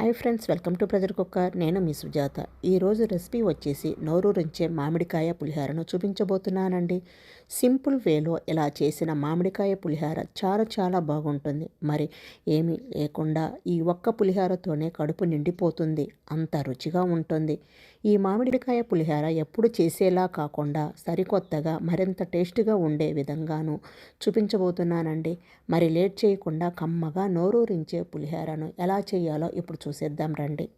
Hi friends welcome to pressure cooker. నేను మీ సుజాత. ఈరోజు రెసిపీ వచ్చేసి నోరూరించే మామిడికాయ పులిహారను చూపించబోతున్నానండి. సింపుల్ వేలో ఇలా చేసిన మామిడికాయ పులిహార చాలా చాలా బాగుంటుంది. మరి ఏమీ లేకుండా ఈ ఒక్క పులిహారతోనే కడుపు నిండిపోతుంది. అంత రుచిగా ఉంటుంది. ఈ మామిడికాయ పులిహార ఎప్పుడు చేసేలా కాకుండా సరికొత్తగా మరింత టేస్ట్గా ఉండే విధంగాను చూపించబోతున్నానండి. మరి లేట్ చేయకుండా కమ్మగా నోరూరించే పులిహారను ఎలా చేయాలో ఇప్పుడు చూసేద్దాం రండి.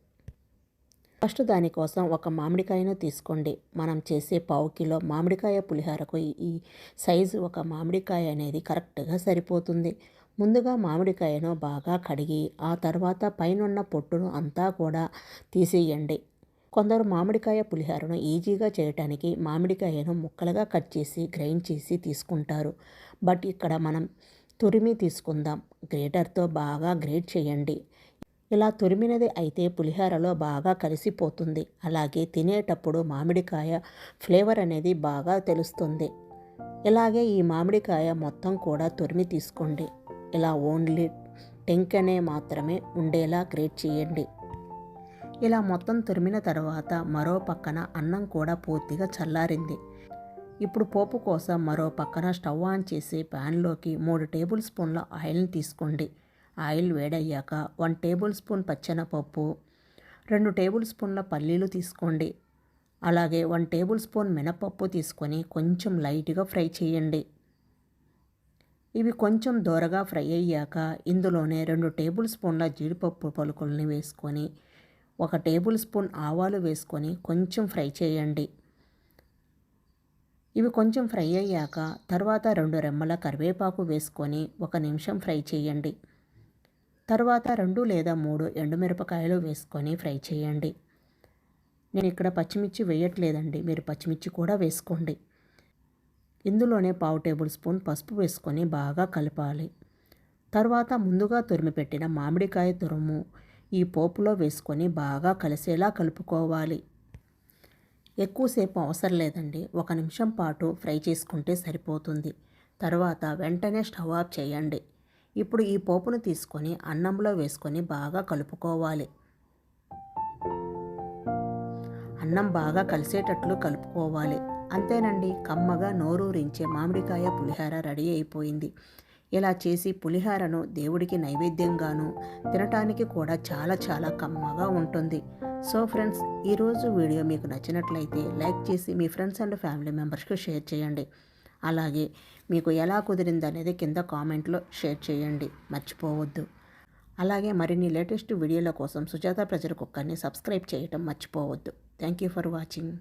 ఫస్ట్ దానికోసం ఒక మామిడికాయను తీసుకోండి. మనం చేసే పావు కిలో మామిడికాయ పులిహోరకు ఈ సైజు ఒక మామిడికాయ అనేది కరెక్ట్గా సరిపోతుంది. ముందుగా మామిడికాయను బాగా కడిగి ఆ తర్వాత పైనున్న పొట్టును అంతా కూడా తీసేయండి. కొందరు మామిడికాయ పులిహోరను ఈజీగా చేయటానికి మామిడికాయను ముక్కలుగా కట్ చేసి గ్రైండ్ చేసి తీసుకుంటారు. బట్ ఇక్కడ మనం తురిమి తీసుకుందాం. గ్రేటర్తో బాగా గ్రేట్ చేయండి. ఇలా తురిమినది అయితే పులిహోరలో బాగా కలిసిపోతుంది. అలాగే తినేటప్పుడు మామిడికాయ ఫ్లేవర్ అనేది బాగా తెలుస్తుంది. ఇలాగే ఈ మామిడికాయ మొత్తం కూడా తురిమి తీసుకోండి. ఇలా ఓన్లీ టెంకనే మాత్రమే ఉండేలా గ్రేట్ చేయండి. ఇలా మొత్తం తురిమిన తర్వాత మరో పక్కన అన్నం కూడా పూర్తిగా చల్లారింది. ఇప్పుడు పోపు కోసం మరో పక్కన స్టవ్ ఆన్ చేసి ప్యాన్లోకి మూడు టేబుల్ స్పూన్ల ఆయిల్ని తీసుకోండి. ఆయిల్ వేడయ్యాక వన్ టేబుల్ స్పూన్ పచ్చెనపప్పు రెండు టేబుల్ స్పూన్ల పల్లీలు తీసుకోండి. అలాగే వన్ టేబుల్ స్పూన్ మినపప్పు తీసుకొని కొంచెం లైట్గా ఫ్రై చేయండి. ఇవి కొంచెం దోరగా ఫ్రై అయ్యాక ఇందులోనే రెండు టేబుల్ స్పూన్ల జీడిపప్పు పలుకుల్ని వేసుకొని ఒక టేబుల్ స్పూన్ ఆవాలు వేసుకొని కొంచెం ఫ్రై చేయండి. ఇవి కొంచెం ఫ్రై అయ్యాక తర్వాత రెండు రెమ్మల కరివేపాకు వేసుకొని ఒక నిమిషం ఫ్రై చేయండి. తర్వాత రెండు లేదా మూడు ఎండుమిరపకాయలు వేసుకొని ఫ్రై చేయండి. నేను ఇక్కడ పచ్చిమిర్చి వేయట్లేదండి. మీరు పచ్చిమిర్చి కూడా వేసుకోండి. ఇందులోనే పావు టేబుల్ స్పూన్ పసుపు వేసుకొని బాగా కలపాలి. తర్వాత ముందుగా తురిమి పెట్టిన మామిడికాయ తురుము ఈ పోపులో వేసుకొని బాగా కలిసేలా కలుపుకోవాలి. ఎక్కువసేపు అవసరం లేదండి. ఒక నిమిషం పాటు ఫ్రై చేసుకుంటే సరిపోతుంది. తర్వాత వెంటనే స్టవ్ ఆఫ్ చేయండి. ఇప్పుడు ఈ పోపును తీసుకొని అన్నంలో వేసుకొని బాగా కలుపుకోవాలి. అన్నం బాగా కలిసేటట్లు కలుపుకోవాలి. అంతేనండి కమ్మగా నోరూరించే మామిడికాయ పులిహార రెడీ అయిపోయింది. ఇలా చేసి పులిహారను దేవుడికి నైవేద్యంగాను తినటానికి కూడా చాలా చాలా కమ్మగా ఉంటుంది. సో ఫ్రెండ్స్ ఈరోజు వీడియో మీకు నచ్చినట్లయితే లైక్ చేసి మీ ఫ్రెండ్స్ అండ్ ఫ్యామిలీ మెంబర్స్కి షేర్ చేయండి. అలాగే మీకు ఎలా కుదిరింది అనేది కింద కామెంట్లో షేర్ చేయండి. మర్చిపోవద్దు. అలాగే మరిన్ని లేటెస్ట్ వీడియోల కోసం సుజాత ప్రజల కుక్కర్ని సబ్స్క్రైబ్ చేయటం మర్చిపోవద్దు. Thank you for watching.